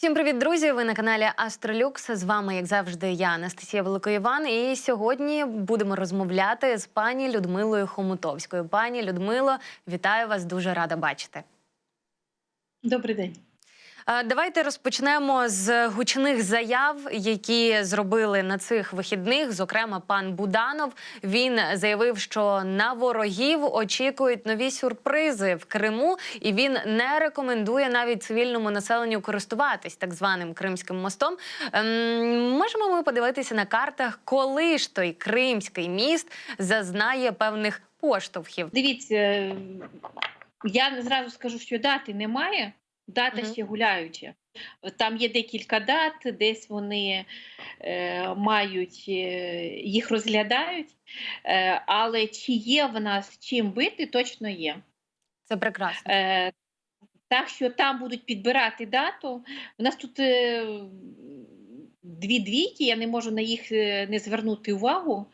Всім привіт, друзі! Ви на каналі Астролюкс. З вами, як завжди, я Анастасія Великоїван. І сьогодні будемо розмовляти з пані Людмилою Хомутовською. Пані Людмило, вітаю вас! Дуже рада бачити. Добрий день. Е, Давайте розпочнемо з гучних заяв, які зробили на цих вихідних. Зокрема, пан Буданов він заявив, що на ворогів очікують нові сюрпризи в Криму, і він не рекомендує навіть цивільному населенню користуватись так званим Кримським мостом. Ем, можемо ми подивитися на картах, коли ж той Кримський міст зазнає певних поштовхів. Дивіться, я не зразу скажу, що дати немає. Дата ще гуляюча. Там є декілька дат, десь вони е, мають, е, їх розглядають, е, але чи є в нас чим бити, точно є. Це прекрасно. Е, так що там будуть підбирати дату. У нас тут е, дві двійки, я не можу на їх е, не звернути увагу.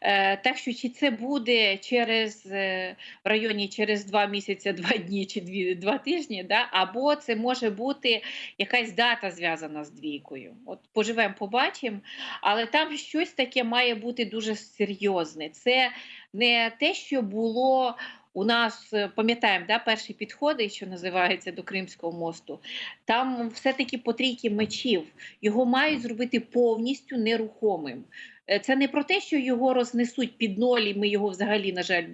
Е, так що чи це буде через е, в районі через два місяці, два дні чи дві, два тижні, да? або це може бути якась дата зв'язана з двійкою. От поживемо, побачимо, але там щось таке має бути дуже серйозне. Це не те, що було у нас е, пам'ятаємо, да, перші підходи, що називається до Кримського мосту. Там все-таки по трійки мечів його мають зробити повністю нерухомим. Е, Це не про те, що його рознесуть під ноль, і ми його взагалі, на жаль,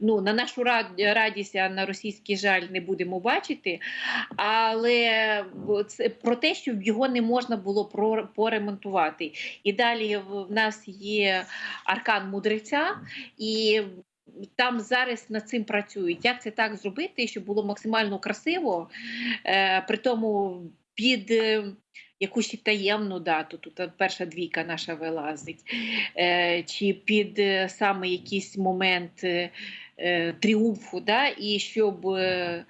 ну, на нашу рад- радість, а на російський жаль не будемо бачити. Але це про те, щоб його не можна було поремонтувати. І далі в нас є аркан мудреця, і там зараз над цим працюють. Як це так зробити, щоб було максимально красиво, е, при тому під е, якусь таємну дату, тут перша двійка наша вилазить, е, чи під е, саме якийсь момент. е, е, Тріумфу, да, і щоб е,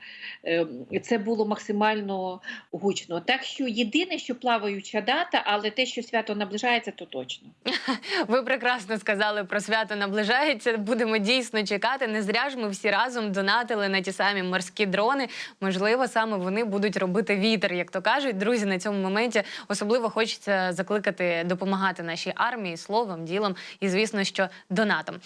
е, це було максимально гучно. Так що єдине, що плаваюча дата, але те, що свято наближається, то точно. Ви прекрасно сказали про свято наближається. Будемо дійсно чекати. Не зря ж ми всі разом донатили на ті самі морські дрони. Можливо, саме вони будуть робити вітер, як то кажуть. Друзі, на цьому моменті особливо хочеться закликати допомагати нашій армії словом, ділом і, звісно, що донатом.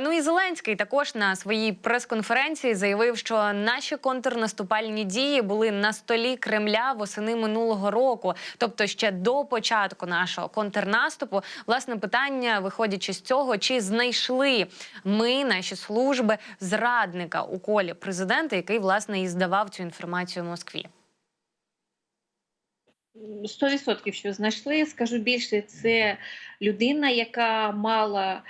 Ну і Зеленський також на своїй прес-конференції заявив, що наші контрнаступальні дії були на столі Кремля восени минулого року, тобто ще до початку нашого контрнаступу. Власне питання, виходячи з цього, чи знайшли ми, наші служби, зрадника у колі президента, який власне і здавав цю інформацію Москві. Сто відсотків, що знайшли. Скажу більше, це людина, яка мала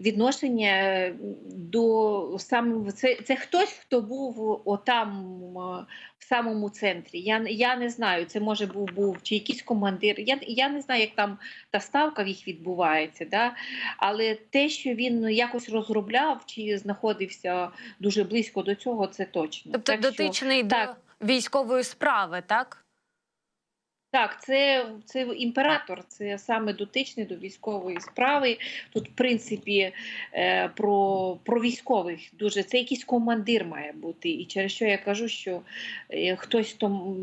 відношення до саме це, це хтось, хто був отам е, в самому центрі. Я, я не знаю, це може був був чи якийсь командир. Я, я не знаю, як там та ставка в їх відбувається. Да? Але те, що він якось розробляв чи знаходився дуже близько до цього, це точно. Тобто Так що- дотичний так. військової справи, так? Так, це, це імператор, це саме дотичний до військової справи. Тут, в принципі, е, про, про військових дуже це якийсь командир має бути. І через що я кажу, що е, хтось там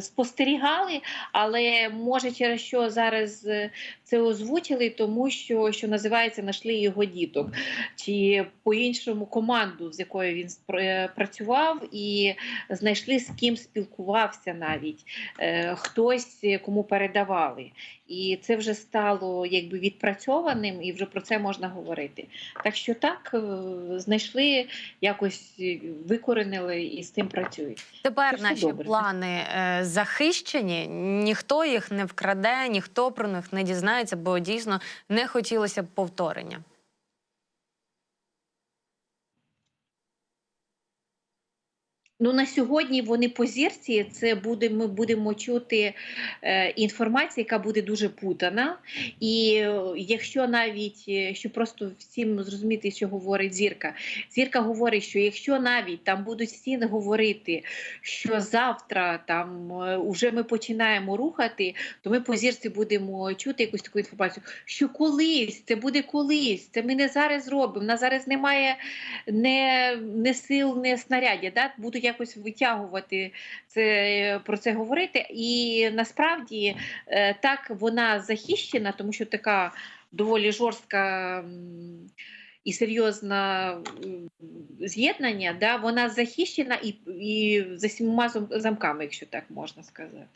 спостерігали, але може через що зараз е, це озвучили, тому що, що називається, знайшли його діток, чи по-іншому команду, з якою він працював, і знайшли з ким спілкувався навіть хтось е, кому передавали. І це вже стало якби відпрацьованим, і вже про це можна говорити. Так що так, е, знайшли, якось е, викоренили і з цим працюють. Тепер Це наші добре. плани захищені, ніхто їх не вкраде, ніхто про них не дізнається, бо дійсно не хотілося б повторення. Ну на сьогодні вони по зірці. Це буде. Ми будемо чути е, інформацію, яка буде дуже путана. І е, якщо навіть е, що просто всім зрозуміти, що говорить зірка. Зірка говорить, що якщо навіть там будуть всі говорити, що завтра там е, уже ми починаємо рухати, то ми по зірці будемо чути якусь таку інформацію, що колись це буде колись. Це ми не зараз зробимо. На зараз немає не, не сил, не снаряддя. Да? Будуть як якось витягувати це про це говорити. І насправді е, так вона захищена, тому що така доволі жорстка. І серйозна з'єднання, да, вона захищена і, і за сімома замками, якщо так можна сказати.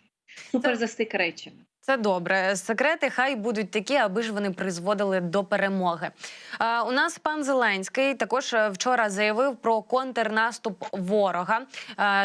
Супер засекречена. Це добре. Секрети хай будуть такі, аби ж вони призводили до перемоги. Е, у нас пан Зеленський також е, вчора заявив про контрнаступ ворога. Е,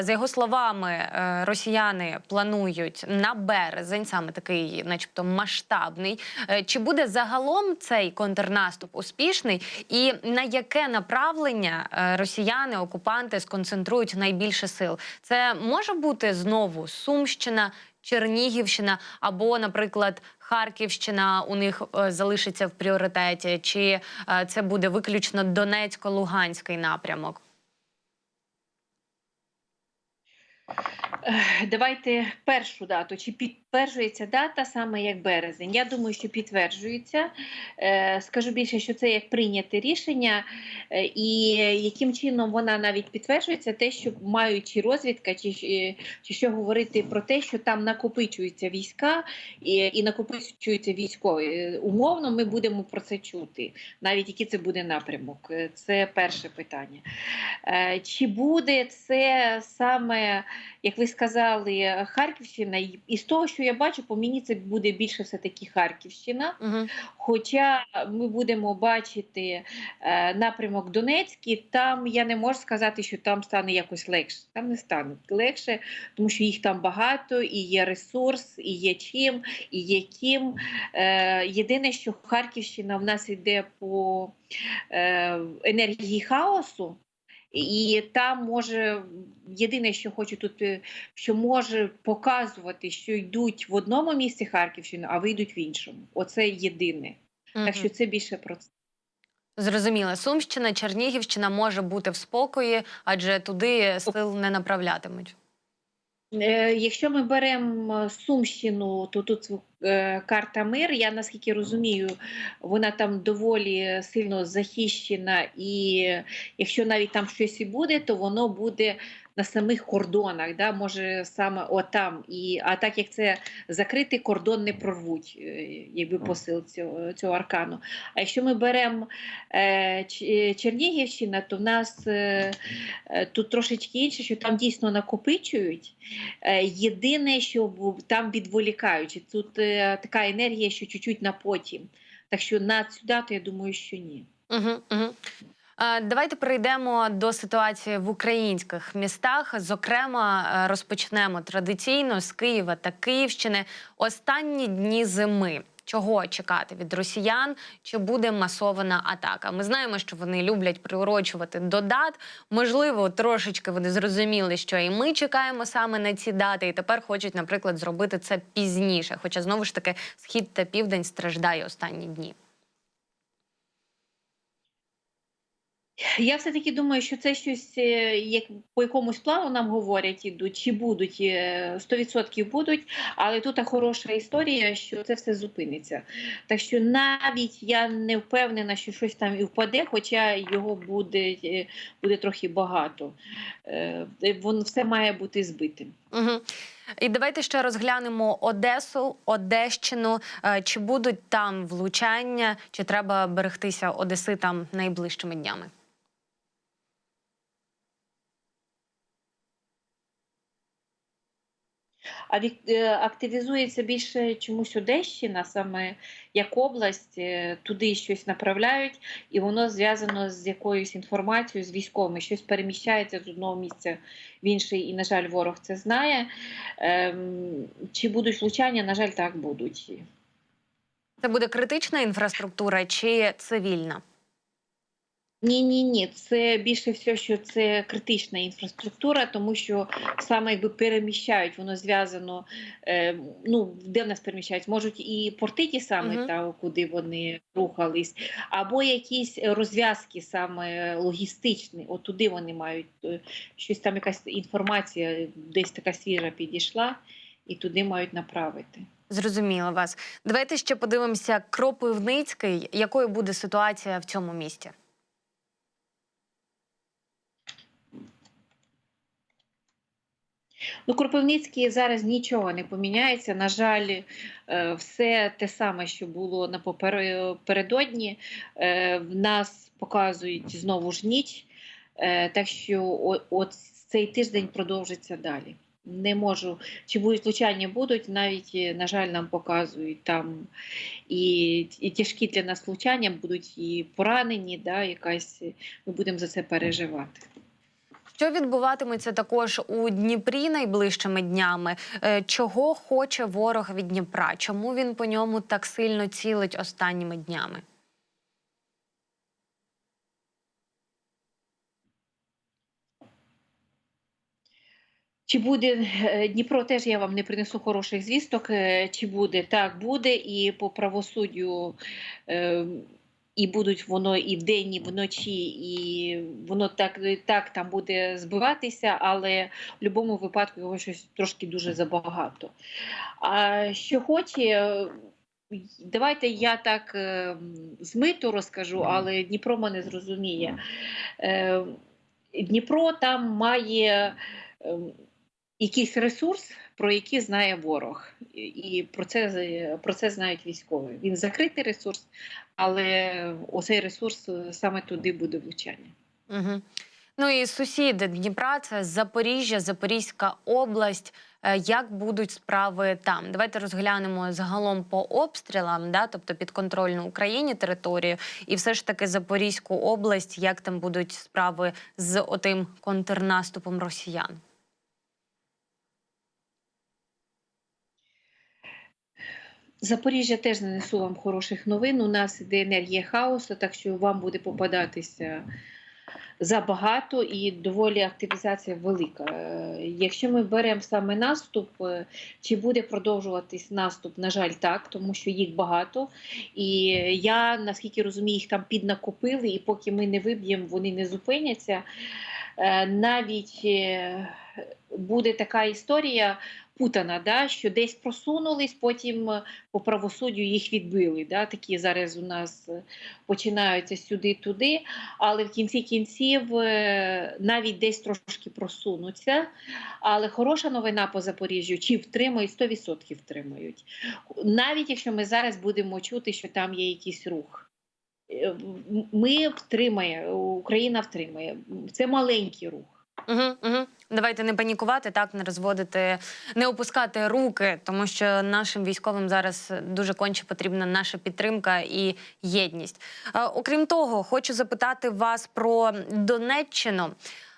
за його словами, е, росіяни планують на березень, саме такий, начебто, масштабний. Е, чи буде загалом цей контрнаступ успішний? І на яке направлення росіяни, окупанти сконцентрують найбільше сил? Це може бути знову Сумщина. Чернігівщина або, наприклад, Харківщина у них е, залишиться в пріоритеті, чи е, це буде виключно Донецько-Луганський напрямок? Ех, Давайте першу дату. Чи підтверджується дата саме як березень? Я думаю, що підтверджується. Е, Скажу більше, що це як прийняте рішення, е, і яким чином вона навіть підтверджується, те, що маючи розвідка, чи, е, чи що говорити про те, що там накопичуються війська і, і накопичуються військові. Е, Умовно, ми будемо про це чути, навіть який це буде напрямок. Е, Це перше питання. Е, Чи буде це саме, як ви сказали, Харківщина? І- з того, що я бачу, по мені це буде більше все-таки Харківщина. Угу. Хоча ми будемо бачити е, напрямок Донецький, там я не можу сказати, що там стане якось легше. Там не стане легше, тому що їх там багато, і є ресурс, і є чим, і є ким. Е, єдине, що Харківщина в нас йде по е, енергії хаосу. І там може єдине, що хочу тут, е, що може показувати, що йдуть в одному місці Харківщини, а вийдуть в іншому. Оце єдине. Так що це більше про це. Зрозуміло, Сумщина, Чернігівщина може бути в спокої, адже туди сил не направлятимуть. Е, Якщо ми беремо Сумщину, то тут е, карта мир. Я наскільки розумію, вона там доволі сильно захищена, і якщо навіть там щось і буде, то воно буде на самих кордонах, да, може саме отам. І, а так як це закритий кордон не прорвуть, е, якби посил цього, цього аркану. А якщо ми беремо е, Чернігівщина, то в нас е, е, тут трошечки інше, що там дійсно накопичують. Е, Єдине, що там відволікаючи, тут е, така енергія, що чуть-чуть на потім. Так що на цю дату я думаю, що ні. Угу, угу. Давайте перейдемо до ситуації в українських містах. Зокрема, е, розпочнемо традиційно з Києва та Київщини. Останні дні зими. Чого чекати від росіян? Чи буде масована атака? Ми знаємо, що вони люблять приурочувати до дат. Можливо, трошечки вони зрозуміли, що і ми чекаємо саме на ці дати, і тепер хочуть, наприклад, зробити це пізніше. Хоча знову ж таки схід та південь страждає останні дні. Я все-таки думаю, що це щось е, як по якомусь плану нам говорять, ідуть, чи будуть е, 100% будуть, але тут хороша історія, що це все зупиниться. Так що навіть я не впевнена, що щось там і впаде, хоча його буде, е, буде трохи багато. Е, Воно все має бути збитим. Угу. І давайте ще розглянемо Одесу, Одещину. Е, Чи будуть там влучання, чи треба берегтися Одеси там найближчими днями? А е, активізується більше чомусь Одещина, саме як область, е, туди щось направляють, і воно зв'язано з якоюсь інформацією, з військовими. Щось переміщається з одного місця в інший, і, на жаль, ворог це знає. Ем, чи будуть влучання? На жаль, так будуть. Це буде критична інфраструктура чи цивільна? Ні, ні, ні, це більше все, що це критична інфраструктура, тому що саме якби переміщають, воно зв'язано. Е, ну де в нас переміщають, можуть і порти ті саме, Мгм. та куди вони рухались, або якісь розв'язки саме логістичні. От туди вони мають е, щось там, якась інформація, десь така свіжа підійшла, і туди мають направити. Зрозуміло вас. Давайте ще подивимося Кропивницький. Якою буде ситуація в цьому місті? Ну, Кропивницький зараз нічого не поміняється. На жаль, е, все те саме, що було напередодні. В нас показують знову ж ніч, Е, так що от цей тиждень продовжиться далі. Не можу, чи будуть влучання будуть, навіть, е, на жаль, нам показують там і, і тяжкі для нас влучання будуть, і поранені, да, якась, е, ми будемо за це переживати. Що відбуватиметься також у Дніпрі найближчими днями? Е, Чого хоче ворог від Дніпра? Чому він по ньому так сильно цілить останніми днями? Чи буде е, Дніпро, теж я вам не принесу хороших звісток. е, Чи буде так, буде, і по правосуддю і будуть воно і вдень, і вночі, і воно так, так там буде збиватися, але в будь-якому випадку його щось трошки дуже забагато. А що хоче, е, давайте я так е, змито розкажу, але Дніпро мене зрозуміє. Е, Дніпро там має. ем, якийсь ресурс, про який знає ворог, І- про це, про це знають військові. Він закритий ресурс, але оцей ресурс е, саме туди буде влучання. Угу. Ну і сусіди Дніпра це Запоріжжя, Запорізька область. Е, Як будуть справи там? Давайте розглянемо загалом по обстрілам, да, тобто підконтрольну Україні територію, і все ж таки Запорізьку область, як там будуть справи з отим контрнаступом росіян. Запоріжжя теж не несу вам хороших новин. У нас іде енергія хаосу, так що вам буде попадатися забагато і доволі активізація велика. Е, Якщо ми беремо саме наступ, е, чи буде продовжуватись наступ? На жаль, так, тому що їх багато. І я наскільки розумію, їх там піднакопили, і поки ми не виб'ємо, вони не зупиняться. Е, Навіть буде така історія путана, да, що десь просунулись, потім е, по правосуддю їх відбили. Да, такі зараз у нас е, починаються сюди-туди, але в кінці кінців е, навіть десь трошки просунуться. Але хороша новина по Запоріжжю, чи втримають, 100% втримають. Навіть якщо ми зараз будемо чути, що там є якийсь рух. Ми втримає, Україна втримає. Це маленький рух. Угу, угу. Давайте не панікувати, так не розводити, не опускати руки, тому що нашим військовим зараз дуже конче потрібна наша підтримка і єдність. Е, окрім того, хочу запитати вас про Донеччину.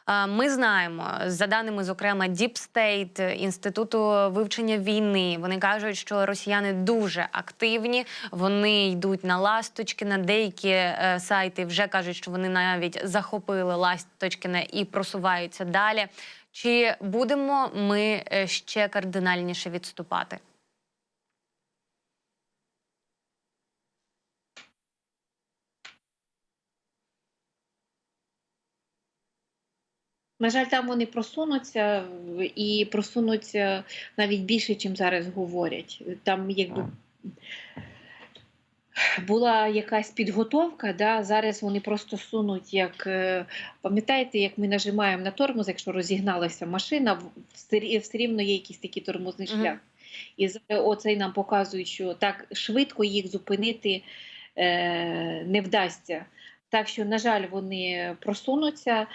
Е, Ми знаємо за даними, зокрема, Deep State, інституту вивчення війни. Вони кажуть, що росіяни дуже активні. Вони йдуть на ласточки. На деякі е, сайти вже кажуть, що вони навіть захопили ласточкине і просуваються далі. Чи будемо ми е, ще кардинальніше відступати? На жаль, там вони просунуться і просунуться навіть більше, чим зараз говорять. Там якби була якась підготовка, да? зараз вони просто сунуть, як е, пам'ятаєте, як ми нажимаємо на тормоз, якщо розігналася машина, в- все, рівно є якийсь такий тормозний шлях. І зараз оцей нам показують, що так швидко їх зупинити е, не вдасться. Так що, на жаль, вони просунуться,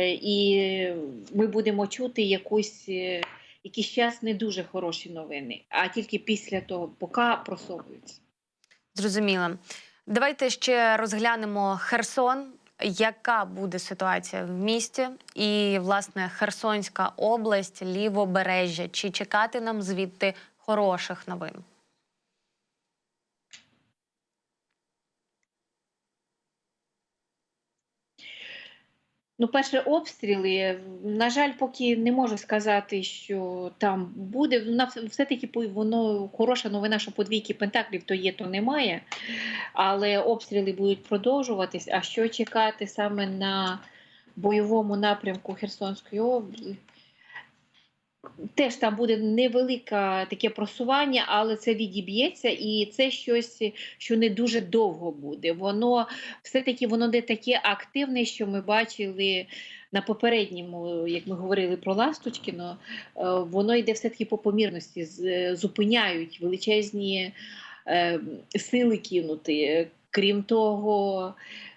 і ми будемо чути якусь, е, якийсь час не дуже хороші новини, а тільки після того, поки просовуються. Зрозуміло. Давайте ще розглянемо Херсон. Яка буде ситуація в місті і власне Херсонська область, лівобережжя? Чи чекати нам звідти хороших новин? Ну, перше, обстріли. На жаль, поки не можу сказати, що там буде. Вона все-таки воно хороша новина, що подвійки пентаклів то є, то немає. Але обстріли будуть продовжуватись. А що чекати саме на бойовому напрямку Херсонської області? Теж там буде невелике таке просування, але це відіб'ється, і це щось, що не дуже довго буде. Воно все-таки воно не таке активне, що ми бачили на попередньому, як ми говорили про Ласточкіно, е, воно йде все-таки по помірності, зупиняють величезні е, сили кинути. Крім того,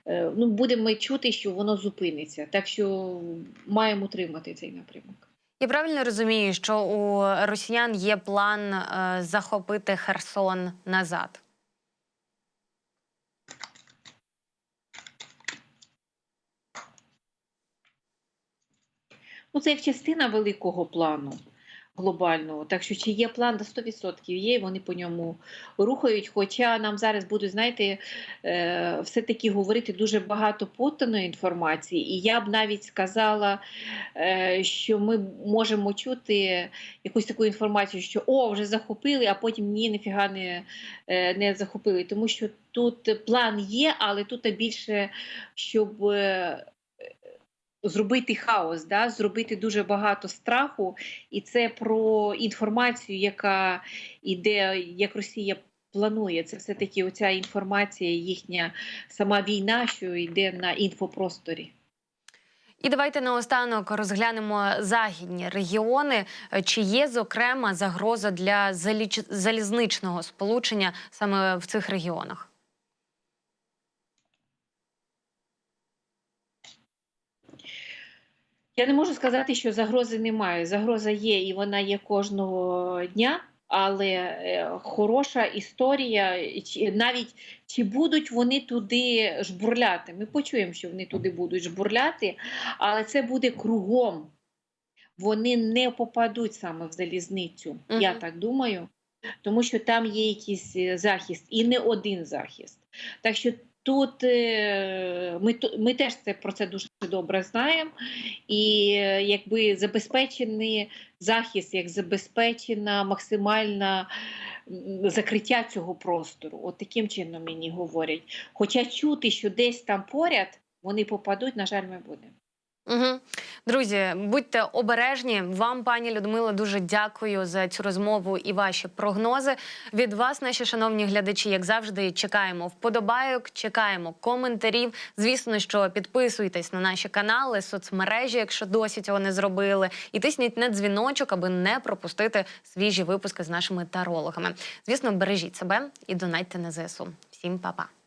е, ну, будемо чути, що воно зупиниться. Так що маємо утримати цей напрямок. Я правильно розумію, що у росіян є план е, захопити Херсон назад. Ну, це як частина великого плану глобального. Так що чи є план до 100% є, і вони по ньому рухають. Хоча нам зараз будуть, знаєте, е, все-таки говорити дуже багато потаної інформації. І я б навіть сказала, е, що ми можемо чути якусь таку інформацію, що о, вже захопили, а потім ні, ніфіга не, е, не захопили. Тому що тут план є, але тут більше щоб. Зробити хаос, да? зробити дуже багато страху, і це про інформацію, яка йде, як Росія планує. Це все-таки оця інформація, їхня сама війна, що йде на інфопросторі. І давайте наостанок розглянемо західні регіони. Чи є зокрема загроза для залізничного сполучення саме в цих регіонах? Я не можу сказати, що загрози немає. Загроза є, і вона є кожного дня. Але е, хороша історія, навіть чи будуть вони туди жбурляти. Ми почуємо, що вони туди будуть жбурляти, але це буде кругом. Вони не попадуть саме в залізницю, я так думаю, тому що там є якийсь е, захист, і не один захист. Так що тут е, ми, ми теж це про це дуже добре знаємо. І е, якби забезпечений захист, як забезпечена максимальна закриття цього простору. От таким чином мені говорять. Хоча чути, що десь там поряд вони попадуть, на жаль, ми будемо. Угу. Друзі, будьте обережні. Вам, пані Людмила, дуже дякую за цю розмову і ваші прогнози. Від вас, наші шановні глядачі, як завжди, чекаємо вподобайок, чекаємо коментарів. Звісно, що підписуйтесь на наші канали, соцмережі, якщо досі цього не зробили, і тисніть на дзвіночок, аби не пропустити свіжі випуски з нашими тарологами. Звісно, бережіть себе і донайте на ЗСУ. Всім па-па!